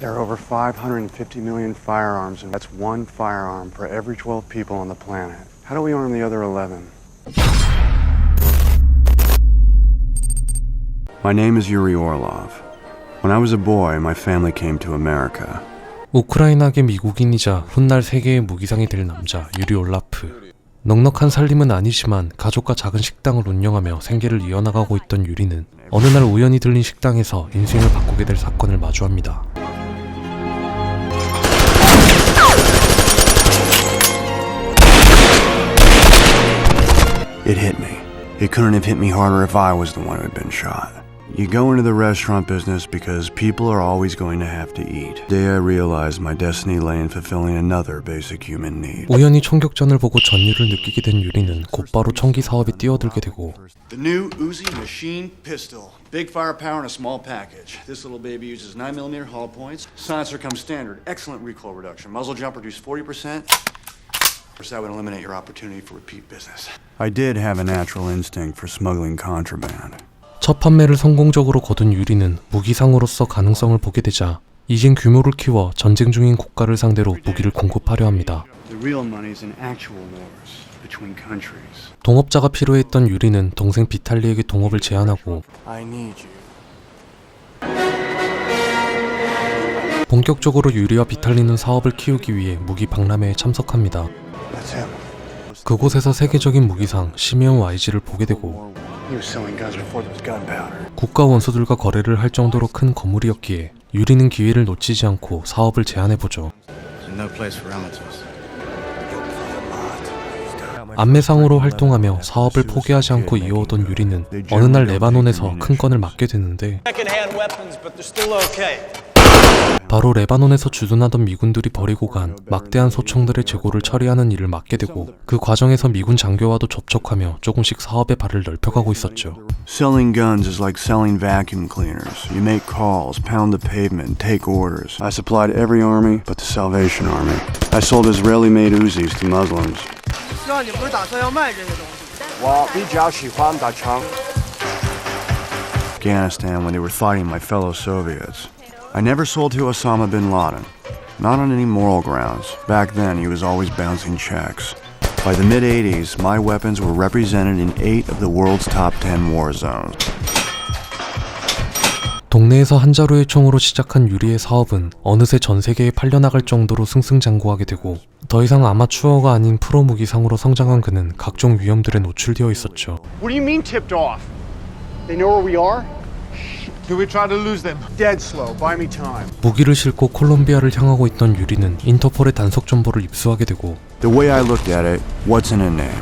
There are over 550 million firearms, and that's one firearm for every 12 people on the planet. How do we arm the other 11? My name is Yuri Orlov. When I was a boy, my family came to America. 우크라이나계 미국인이자 훗날 세계의 무기상이 될 남자 유리 올라프. 넉넉한 살림은 아니지만 가족과 작은 식당을 운영하며 생계를 이어나가고 있던 유리는 어느 날 우연히 들린 식당에서 인생을 바꾸게 될 사건을 마주합니다. It hit me. It couldn't have hit me harder if I was the one who had been shot. You go into the restaurant business because people are always going to have to eat. The day I realized my destiny lay in fulfilling another basic human need. 우연히 총격전을 보고 전율을 느끼게 된 유리는 곧바로 총기 사업에 뛰어들게 되고 The new Uzi machine pistol. Big firepower in a small package. This little baby uses 9mm hollow points. Silencer comes standard. Excellent recoil reduction. Muzzle jump reduced 40%. Course, that would eliminate your opportunity for repeat business. I did have a natural instinct for smuggling contraband. 첫 판매를 성공적으로 거둔 유리는 무기상으로서 가능성을 보게 되자 이젠 규모를 키워 전쟁 중인 국가를 상대로 무기를 공급하려 합니다. The real money is in actual wars between countries. 동업자가 필요했던 유리는 동생 비탈리에게 동업을 제안하고 I need you. 본격적으로 유리와 비탈리는 사업을 키우기 위해 무기 박람회에 참석합니다. 그곳에서 세계적인 무기상 시메온 YG를 보게 되고. 국가 원수들과 거래를 할 정도로 큰 건물이었기에 유리는 기회를 놓치지 않고 사업을 제안해보죠. There's no place for amateurs. 안매상으로 활동하며 사업을 포기하지 않고 이어오던 유리는 어느 날 레바논에서 큰 건을 맡게 되는데 바로 레바논에서 주둔하던 미군들이 버리고 간 막대한 소총들의 재고를 처리하는 일을 맡게 되고 그 과정에서 미군 장교와도 접촉하며 조금씩 사업의 발을 넓혀가고 있었죠. Selling guns is like selling vacuum cleaners. You make calls, pound the pavement, take orders. I supplied every army but the Salvation Army. I sold Israeli-made Uzis to Muslims. 知道你不是打算要卖这些东西？我比较喜欢打枪。 Afghanistan when they were fighting my fellow Soviets. I never sold to Osama bin Laden. Not on any moral grounds. Back then, he was always bouncing checks. By the mid 80s, my weapons were represented in eight of the world's top 10 war zones. 동네에서 한 자루의 총으로 시작한 유리의 사업은 어느새 전 세계에 팔려나갈 정도로 승승장구하게 되고 더 이상 아마추어가 아닌 프로 무기상으로 성장한 그는 각종 위험들에 노출되어 있었죠. What do you mean tipped off? They know where we are? 무기를 싣고 콜롬비아를 향하고 있던 유리는 인터폴의 단속 정보를 입수하게 되고 The way I looked at it, what's in a name?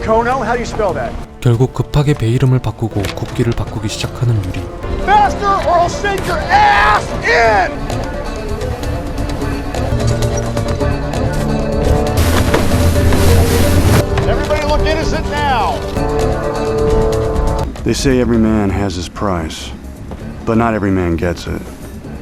Kono? How do you spell that? 결국 급하게 배 이름을 바꾸고 국기를 바꾸기 시작하는 유리. Faster or I'll send your ass in! Everybody look innocent now! They say every man has his price, but not every man gets it.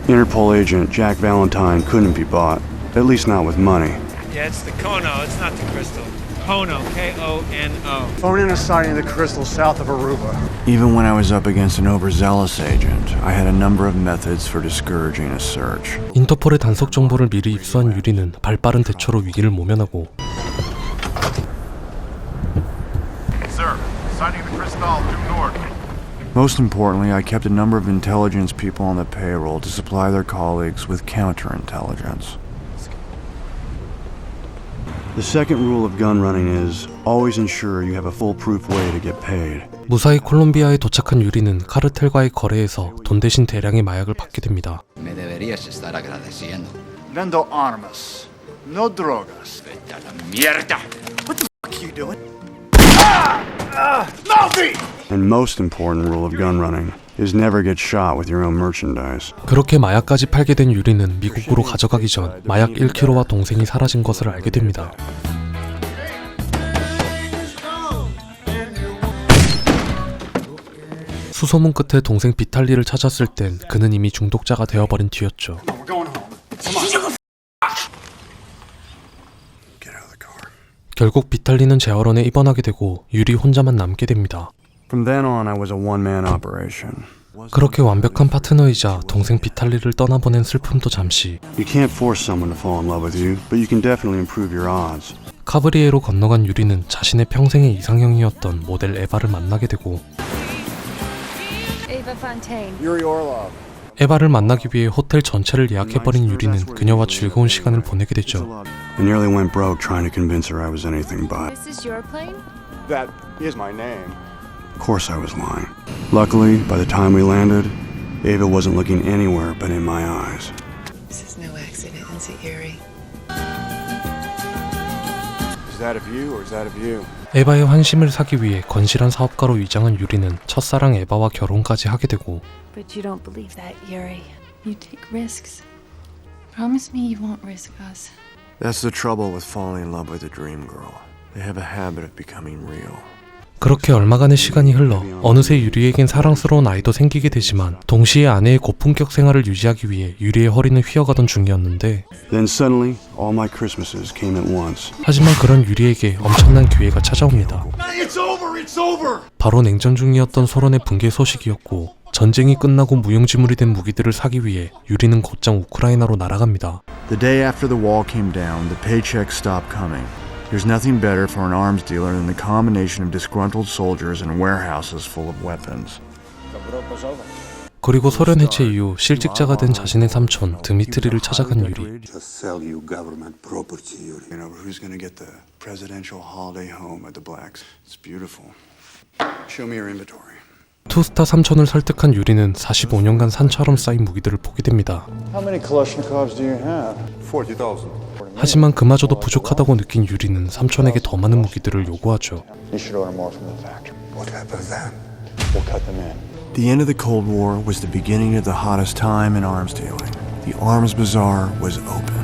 Interpol agent Jack Valentine couldn't be bought, at least not with money. Yeah, it's the Kono. It's not the crystal. Kono. K-O-N-O. Phone in a sighting of the crystal south of Aruba. Even when I was up against an overzealous agent, I had a number of methods for discouraging a search. 인터폴의 단속 정보를 미리 입수한 유리는 발빠른 대처로 위기를 모면하고 Sir, sighting the Cristal due north. Most importantly, I kept a number of intelligence people on the payroll to supply their colleagues with counterintelligence. The second rule of gun running is always ensure you have a foolproof way to get paid. 무사히 콜롬비아에 도착한 유리는 카르텔과의 거래에서 돈 대신 대량의 마약을 받게 됩니다. Me deberías estar agradeciendo. Vendo armas. No drogas. Vete a la mierda. What are you doing? And most important rule of gun running is never get shot with your own merchandise. 그렇게 마약까지 팔게 된 유리는 미국으로 가져가기 전 마약 1kg와 동생이 사라진 것을 알게 됩니다. 수소문 끝에 동생 비탈리를 찾았을 땐 그는 이미 중독자가 되어버린 뒤였죠. We're going home. Come on. Get out of the car. 결국 비탈리는 재활원에 입원하게 되고 유리 혼자만 남게 됩니다. From then on, I was a one man operation. 그렇게 완벽한 파트너이자 동생 비탈리를 떠나보낸 슬픔도 잠시 You can't force someone to fall in love with you, but you can definitely improve your odds. 카브리에로 건너간 유리는 자신의 평생의 이상형이었던 모델 에바를 만나게 되고 Ava Fontaine. Yuri Orlov. 에바를 만나기 위해 호텔 전체를 예약해버린 유리는 그녀와 즐거운 시간을 보내게 되죠. I nearly went broke trying to convince her I was anything but. This is your plane? That is my name. Of course, I was lying. Luckily, by the time we landed, Ava wasn't looking anywhere but in my eyes. This is no accident, is it, Yuri? 에바의 환심을 사기 위해 건실한 사업가로 위장한 유리는 첫사랑 에바와 결혼까지 하게 되고 But you don't believe that, Yuri. You take risks. Promise me you won't risk us. That's the trouble with falling in love with a dream girl. They have a habit of becoming real. 그렇게 얼마간의 시간이 흘러 어느새 유리에겐 사랑스러운 아이도 생기게 되지만 동시에 아내의 고품격 생활을 유지하기 위해 유리의 허리는 휘어가던 중이었는데 Then suddenly, all my Christmases came at once. 하지만 그런 유리에게 엄청난 기회가 찾아옵니다. It's over! It's over! 바로 냉전 중이었던 소련의 붕괴 소식이었고 전쟁이 끝나고 무용지물이 된 무기들을 사기 위해 유리는 곧장 우크라이나로 날아갑니다. The day after the wall came down, the paychecks stopped coming. There's nothing better for an arms dealer than the combination of disgruntled soldiers and warehouses full of weapons. 그리고 소련 해체 이후 실직자가 된 자신의 삼촌 드미트리를 찾아간 유리. 투스타 삼촌을 설득한 유리는 45년간 산처럼 쌓인 무기들을 보게 됩니다. How many Kalashnikovs do you have? 40,000. 하지만 그마저도 부족하다고 느낀 유리는 삼촌에게 더 많은 무기들을 요구하죠. The end of the Cold War was the beginning of the hottest time in arms dealing. The arms bazaar was open.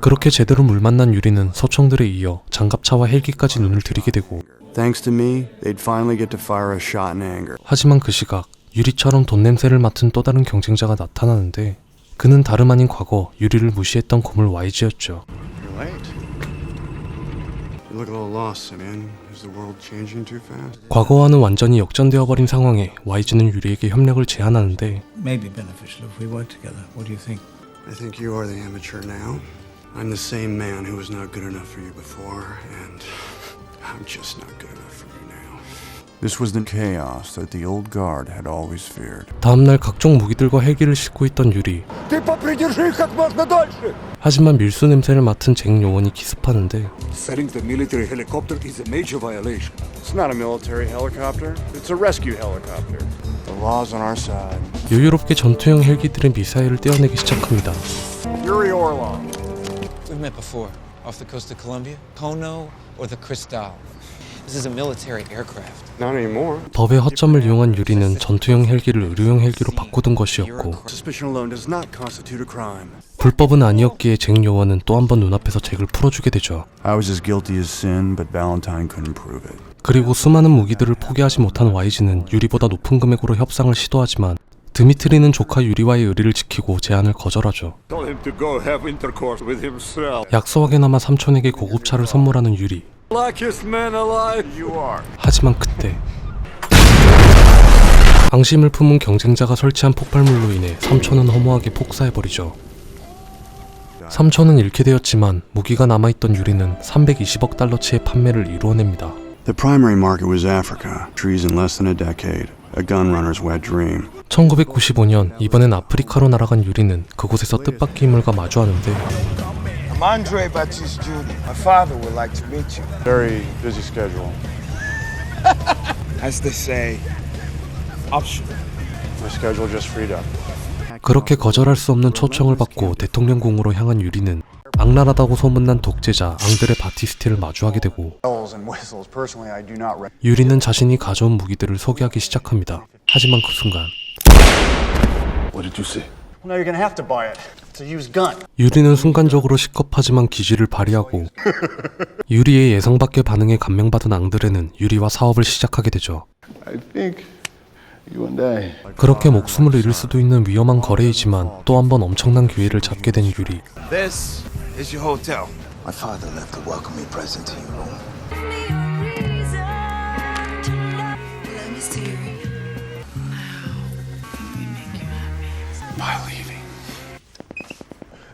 그렇게 제대로 물 만난 유리는 서청들에 이어 장갑차와 헬기까지 눈을 들이게 되고 하지만 그 시각 유리처럼 돈 냄새를 맡은 또 다른 경쟁자가 나타나는데 그는 다름 아닌 과거 유리를 무시했던 고물 YG였죠. You're late. You look a little lost, Simeon. Is the world changing too fast? 과거와는 완전히 역전되어 버린 상황에 YG는 유리에게 협력을 제안하는데 May be beneficial if we work together. What do you think? I think you are the amateur now. I'm the same man who was not good enough for you before, and I'm just not good enough. This was the chaos that the old guard had always feared. 다음날 각종 무기들과 헬기를 싣고 있던 유리. Ты попридержи их как можно дольше! 하지만 밀수 냄새를 맡은 잭 요원이 기습하는데 Setting the military helicopter is a major violation. It's not a military helicopter. It's a rescue helicopter. The law's on our side. 여유롭게 전투형 헬기들의 미사일을 떼어내기 시작합니다. Yuri Orlov. We've met before. Off the coast of Colombia? Kono or the Cristal? This is a military aircraft. Not anymore. 법의 허점을 이용한 유리는 전투형 헬기를 의료용 헬기로 바꾸던 것이었고 Suspicion alone does not constitute a crime. 불법은 아니었기에 잭 요원은 또 한 번 눈앞에서 잭을 풀어주게 되죠. I was as guilty as sin, but Valentine couldn't prove it. 그리고 수많은 무기들을 포기하지 못한 YG는 유리보다 높은 금액으로 협상을 시도하지만 드미트리는 조카 유리와의 의리를 지키고 제안을 거절하죠. Tell him to go have intercourse with himself. 약소하게나마 삼촌에게 고급차를 선물하는 유리. Luckiest man alive. You are. 하지만 그때 방심을 품은 경쟁자가 설치한 폭발물로 인해 삼촌은 허무하게 폭사해버리죠. 삼촌은 잃게 되었지만 무기가 남아있던 유리는 320억 달러치의 판매를 이루어냅니다. The primary market was Africa. Trees in less than a decade. A gun runner's wet dream. 1995년 이번엔 아프리카로 날아간 유리는 그곳에서 뜻밖의 인물과 마주하는데 I'm Andre Baptiste Jr. My father would like to meet you. Very busy schedule. As they say, optional. My schedule just freed up. 그렇게 거절할 수 없는 초청을 받고 대통령궁으로 향한 유리는 악랄하다고 소문난 독재자 앙드레 바티스티를 마주하게 되고. 유리는 자신이 가져온 무기들을 소개하기 시작합니다. 하지만 그 순간 유리는 순간적으로 시겁하지만 기지를 발휘하고 유리의 예상 밖의 반응에 감명받은 앙드레는 유리와 사업을 시작하게 되죠. I think you and I. 그렇게 목숨을 잃을 수도 있는 위험한 거래이지만 또 한 번 엄청난 기회를 잡게 된 유리. This is your hotel. My father left a welcoming present to you. Hello,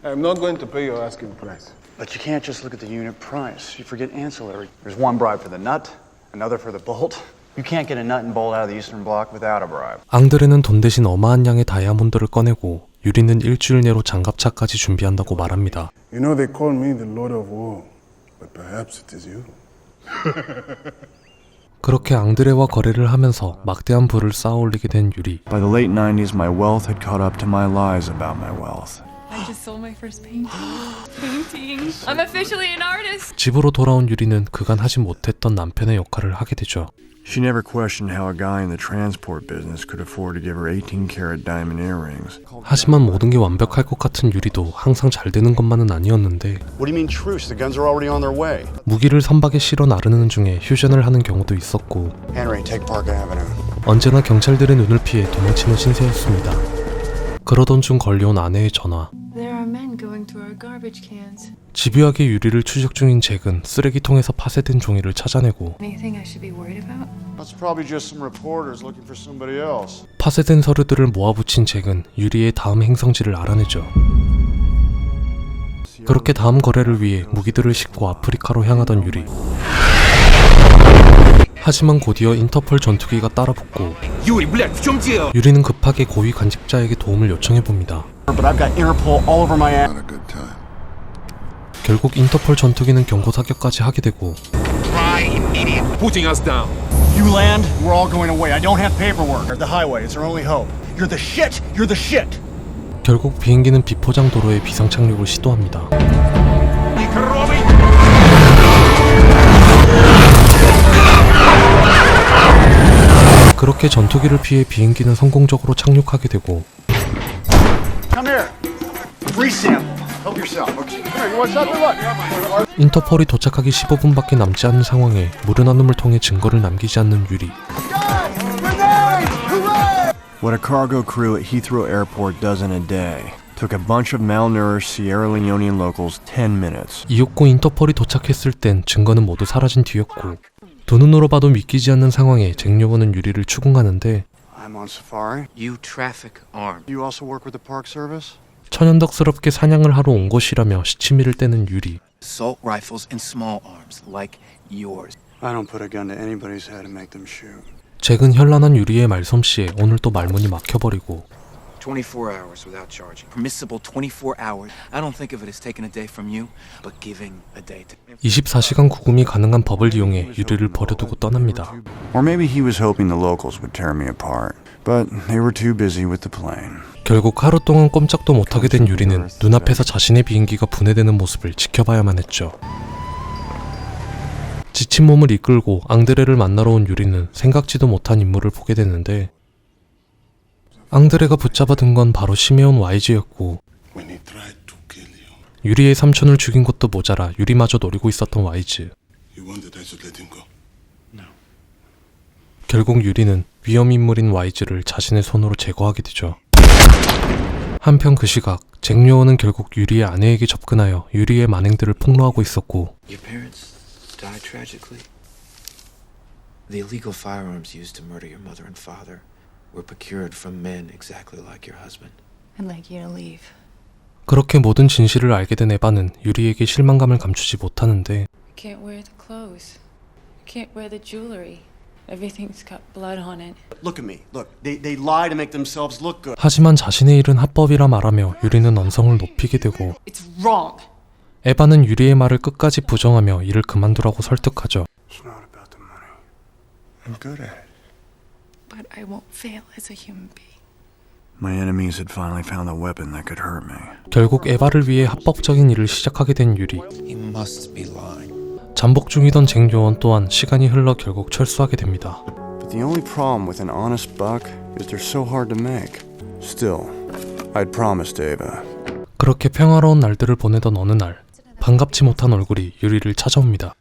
I'm not going to pay your asking price. But you can't just look at the unit price. You forget ancillary. There's one bribe for the nut, another for the bolt. You can't get a nut and bolt out of the Eastern Bloc without a bribe. 앙드레는 돈 대신 어마한 양의 다이아몬드를 꺼내고 유리는 일주일 내로 장갑차까지 준비한다고 말합니다. You know, they call me the Lord of War, but perhaps it is you. 그렇게 앙드레와 거래를 하면서 막대한 부를 쌓아올리게 된 유리. By the late 90s, my wealth had caught up to my lies about my wealth. I just sold my first painting. painting. I'm officially an artist. 집으로 돌아온 유리는 그간 하지 못했던 남편의 역할을 하게 되죠. She never questioned how a guy in the transport business could afford to give her 18 karat diamond earrings. 하지만 모든 게 완벽할 것 같은 유리도 항상 잘 되는 것만은 아니었는데 What do you mean truce? The guns are already on their way. 무기를 선박에 실어 나르는 중에 휴전을 하는 경우도 있었고 Henry, take Park Avenue. 언제나 경찰들의 눈을 피해 도망치는 신세였습니다. 그러던 중 걸려온 아내의 전화. There are men going through our garbage cans. 집요하게 유리를 추적 중인 잭은 쓰레기통에서 파쇄된 종이를 찾아내고 Anything I should be worried about? That's probably just some reporters looking for somebody else. 파쇄된 서류들을 모아붙인 잭은 유리의 다음 행성지를 알아내죠. 그렇게 다음 거래를 위해 무기들을 싣고 아프리카로 향하던 유리. 하지만 곧이어 인터폴 전투기가 따라붙고 유리는 급하게 고위 관직자에게 도움을 요청해 봅니다. 결국 인터폴 전투기는 경고 사격까지 하게 되고 You land, we're all going away. I don't have paperwork. The highway, it's our only hope. You're the shit! You're the shit! 결국 비행기는 비포장 도로에 비상 착륙을 시도합니다. 그렇게 전투기를 피해 비행기는 성공적으로 착륙하게 되고. 인터폴이 도착하기 15분밖에 남지 않은 상황에 무료 나눔을 통해 증거를 남기지 않는 유리. What a cargo crew at Heathrow Airport does in a day took a bunch of malnourished Sierra Leonean locals 10 minutes. 이윽고 인터폴이 도착했을 땐 증거는 모두 사라진 뒤였고 두 눈으로 봐도 믿기지 않는 상황에 잭요원은 유리를 추궁하는데 I'm on safari. You traffic arms. You also work with the Park Service? 천연덕스럽게 사냥을 하러 온 것이라며 시치미를 떼는 유리. Assault rifles and small arms like yours. I don't put a gun to anybody's head and make them shoot. 잭은 현란한 유리의 말솜씨에 오늘 또 말문이 막혀버리고 24 hours without charging. Permissible 24 hours. I don't think of it as taking a day from you, but giving a day to 24시간 구금이 가능한 법을 이용해 유리를 버려두고 떠납니다. Or maybe he was hoping the locals would tear me apart. But they were too busy with the plane. 결국 하루 동안 꼼짝도 못하게 된 유리는 눈앞에서 자신의 비행기가 분해되는 모습을 지켜봐야만 했죠. 지친 몸을 이끌고 앙드레를 만나러 온 유리는 생각지도 못한 인물을 보게 되는데 앙드레가 붙잡아 든건 바로 시메온 you, 유리의 삼촌을 죽인 것도 모자라 유리마저 노리고 있었던 go. 결국 유리는 위험 인물인 와이즈를 자신의 손으로 제거하게 되죠. 한편 그 시각 잭요원은 결국 유리의 아내에게 접근하여 유리의 만행들을 폭로하고 있었고 Were procured from men exactly like your husband. I'd like you to leave. 그렇게 모든 진실을 알게 된 에바는 유리에게 실망감을 감추지 못하는데 You can't wear the clothes. You can't wear the jewelry. Everything's got blood on it. Look at me. Look, they, they lie to make themselves look good. 하지만 자신의 일은 합법이라 말하며 유리는 언성을 높이게 되고 It's wrong. 에바는 유리의 말을 끝까지 부정하며 일을 그만두라고 설득하죠. It's not about the money. I'm good at it. But I won't fail as a human being. My enemies had finally found a weapon that could hurt me. 결국 에바를 위해 합법적인 일을 시작하게 된 유리. He must be lying. 잠복 중이던 잭요원 또한 시간이 흘러 결국 철수하게 됩니다. But the only problem with an honest buck is they're so hard to make. Still, I'd promised Ava. 그렇게 평화로운 날들을 보내던 어느 날 반갑지 못한 얼굴이 유리를 찾아옵니다.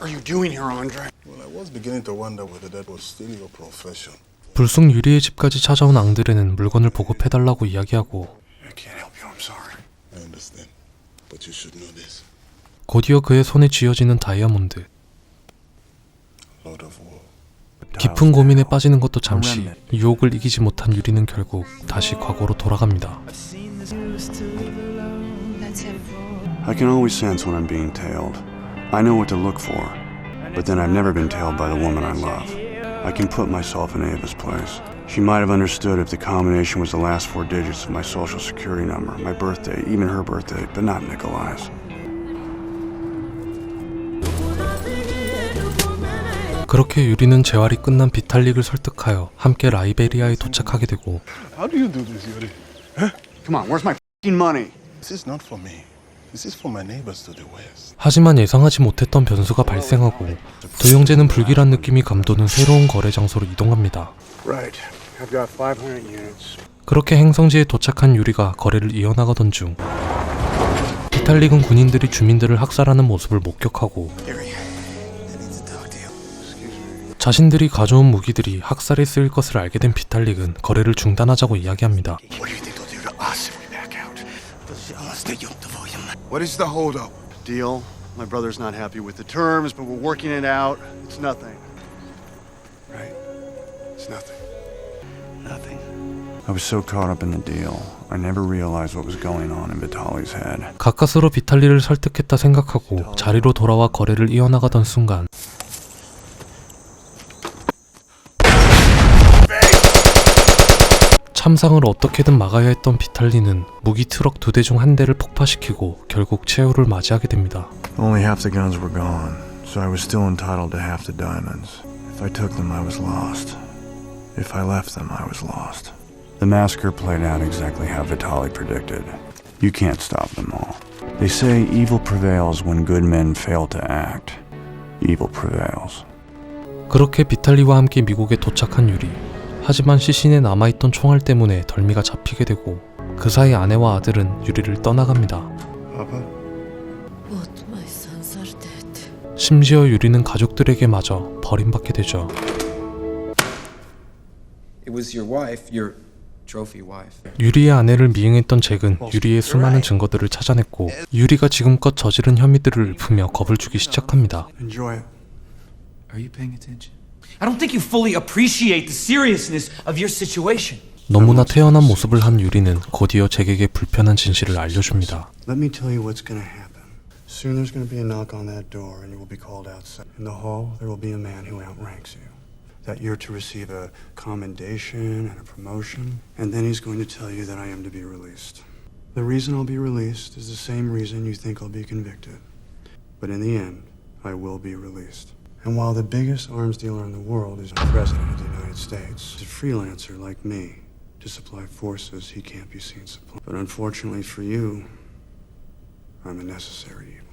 What are you doing here, Andre? Well, I was beginning to wonder whether that was still your profession. 불쑥 유리의 집까지 찾아온 앙드레는 물건을 보급해달라고 이야기하고 I can't help you. I'm sorry. I understand. But you should know this. 곧이어 그의 손에 쥐어지는 다이아몬드. Lord of War. 깊은 고민에 빠지는 것도 잠시 유혹을 이기지 못한 유리는 결국 다시 과거로 돌아갑니다. I can always sense when I'm being tailed. I know what to look for. But then I've never been tailed by the woman I love. I can put myself in Ava's place. She might have understood if the combination was the last four digits of my social security number, my birthday, even her birthday, but not Nikolai's. 그렇게 유리는 재활이 끝난 비탈릭을 설득하여 함께 라이베리아에 도착하게 되고 How do you do this, Yuri? Come on, where's my fing money? This is not for me. This is for my neighbors to the west. 하지만 예상하지 못했던 변수가 발생하고 두 형제는 불길한 느낌이 감도는 새로운 거래 장소로 이동합니다. Right. I've got 500 units. 그렇게 행성지에 도착한 유리가 거래를 이어나가던 중 비탈릭은 군인들이 주민들을 학살하는 모습을 목격하고 자신들이 가져온 무기들이 학살에 쓰일 것을 알게 된 비탈릭은 거래를 중단하자고 이야기합니다. What do you think they'll do to us if we back out? What is the holdup? Deal. My brother's not happy with the terms, but we're working it out. It's nothing. Right. It's nothing. Nothing. I was so caught up in the deal, I never realized what was going on in Vitali's head. 가까스로 비탈리를 설득했다 생각하고 자리로 돌아와 거래를 이어나가던 순간 참상을 어떻게든 막아야 했던 비탈리는 무기 트럭 두 대 중 한 대를 폭파시키고 결국 최후를 맞이하게 됩니다. Only half the guns were gone, so I was still entitled to half the diamonds. If I took them, I was lost. If I left them, I was lost. The massacre played out exactly how Vitali predicted. You can't stop them all. They say evil prevails when good men fail to act. Evil prevails. 그렇게 비탈리와 함께 미국에 도착한 유리. 하지만 시신에 남아있던 총알 때문에 덜미가 잡히게 되고 그 사이 아내와 아들은 유리를 떠나갑니다. Papa? Both my sons are dead. 심지어 유리는 가족들에게 마저 버림받게 되죠. It was your wife, your trophy wife. 유리의 아내를 미행했던 잭은 유리의 수많은 증거들을 찾아냈고 유리가 지금껏 저지른 혐의들을 읊으며 겁을 주기 시작합니다. Enjoy it. Are you paying attention? I don't think you fully appreciate the seriousness of your situation. 너무나 태연한 모습을 한 유리는 곧이어 잭에게 불편한 진실을 알려줍니다. Let me tell you what's gonna happen. Soon there's gonna be a knock on that door, and you will be called outside. In the hall, there will be a man who outranks you. That you're to receive a commendation and a promotion, and then he's going to tell you that I am to be released. The reason I'll be released is the same reason you think I'll be convicted. But in the end, I will be released. And while the biggest arms dealer in the world is the President of the United States, a freelancer like me to supply forces he can't be seen supplying. But unfortunately for you, I'm a necessary evil.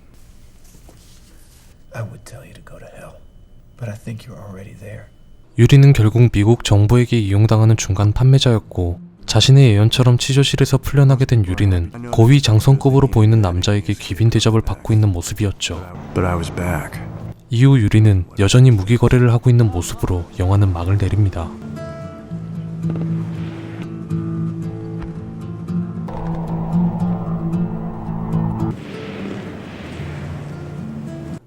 I would tell you to go to hell, but I think you're already there. 유리는 결국 미국 정부에게 이용당하는 중간 판매자였고 자신의 예언처럼 치조실에서 풀려나게 된 유리는 고위 장성급으로 보이는 남자에게 귀빈 대접을 받고 있는 모습이었죠. But I was back. 이후 유리는 여전히 무기 거래를 하고 있는 모습으로 영화는 막을 내립니다.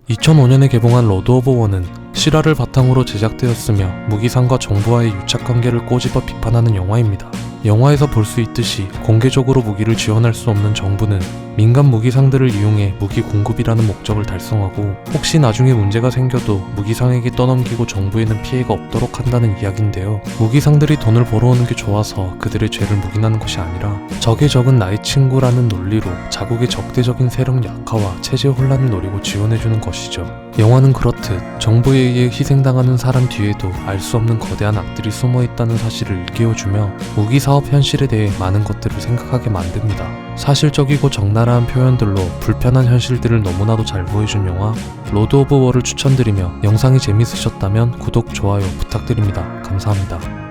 (2005년에) 개봉한 로드 오브 원은 실화를 바탕으로 제작되었으며 무기상과 정부와의 유착 관계를 꼬집어 비판하는 영화입니다. 영화에서 볼 수 있듯이 공개적으로 무기를 지원할 수 없는 정부는 민간 무기 상들을 이용해 무기 공급이라는 목적을 달성하고 혹시 나중에 문제가 생겨도 무기상에게 떠넘기고 정부에는 피해가 없도록 한다는 이야기인데요. 무기상들이 돈을 벌어오는 게 좋아서 그들의 죄를 묵인하는 것이 아니라 적의 적은 나의 친구라는 논리로 자국의 적대적인 세력 약화와 체제 혼란을 노리고 지원해주는 것이죠. 영화는 그렇듯 정부에 의해 희생당하는 사람 뒤에도 알 수 없는 거대한 악들이 숨어 있다는 사실을 일깨워주며 무기 사업 현실에 대해 많은 것들을 생각하게 만듭니다. 사실적이고 적나라한 표현들로 불편한 현실들을 너무나도 잘 보여준 영화 로드 오브 워를 추천드리며 영상이 재밌으셨다면 구독, 좋아요 부탁드립니다. 감사합니다.